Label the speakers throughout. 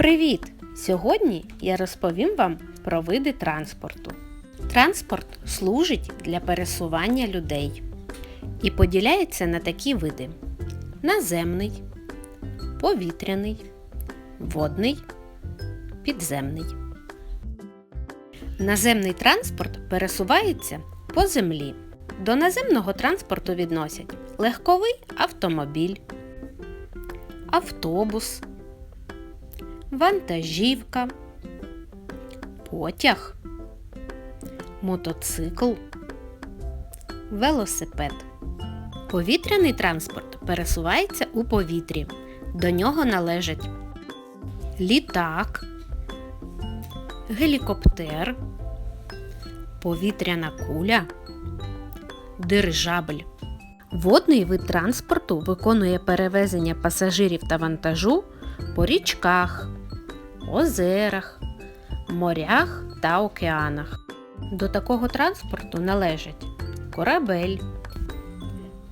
Speaker 1: Привіт! Сьогодні я розповім вам про види транспорту. Транспорт служить для пересування людей і поділяється на такі види: наземний, повітряний, водний, підземний. Наземний транспорт пересувається по землі. До наземного транспорту відносять легковий автомобіль, автобус, вантажівка, потяг, мотоцикл, велосипед. Повітряний транспорт пересувається у повітрі. До нього належать літак, гелікоптер, повітряна куля, дирижабль. Водний вид транспорту виконує перевезення пасажирів та вантажу по річках, озерах, морях та океанах. До такого транспорту належать корабель,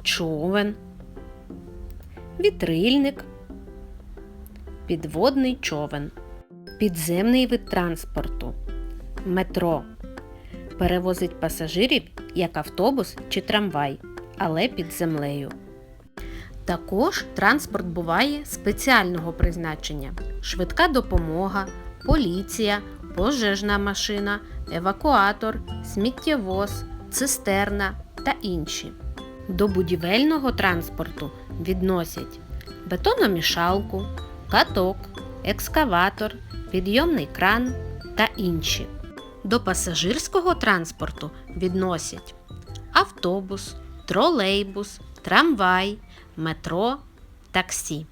Speaker 1: човен, вітрильник, підводний човен, підземний вид транспорту, метро. Перевозить пасажирів як автобус чи трамвай, але під землею. Також транспорт буває спеціального призначення: швидка допомога, поліція, пожежна машина, евакуатор, сміттєвоз, цистерна та інші. До будівельного транспорту відносять бетономішалку, каток, екскаватор, підйомний кран та інші. До пасажирського транспорту відносять автобус, тролейбус, трамвай, метро, таксі.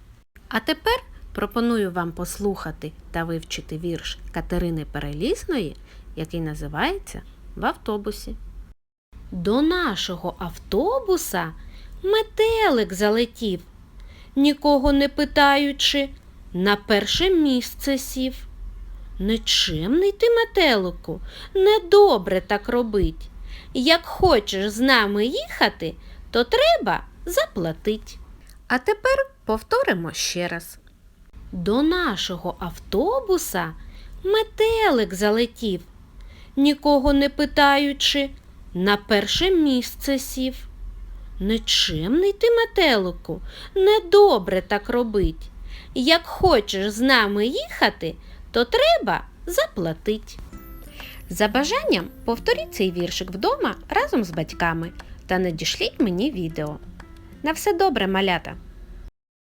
Speaker 1: А тепер пропоную вам послухати та вивчити вірш Катерини Перелісної, який називається В автобусі. До нашого автобуса метелик залетів, нікого не питаючи, на перше місце сів. Нечемний ти, метелику, недобре так робить. Як хочеш з нами їхати, то треба заплатить. А тепер повторимо ще раз. До нашого автобуса метелик залетів, нікого не питаючи, на перше місце сів. Нечемний ти, метелику, недобре так робить. Як хочеш з нами їхати, то треба заплатить. За бажанням повторіть цей віршик вдома разом з батьками та надішліть мені відео. На все добре, малята!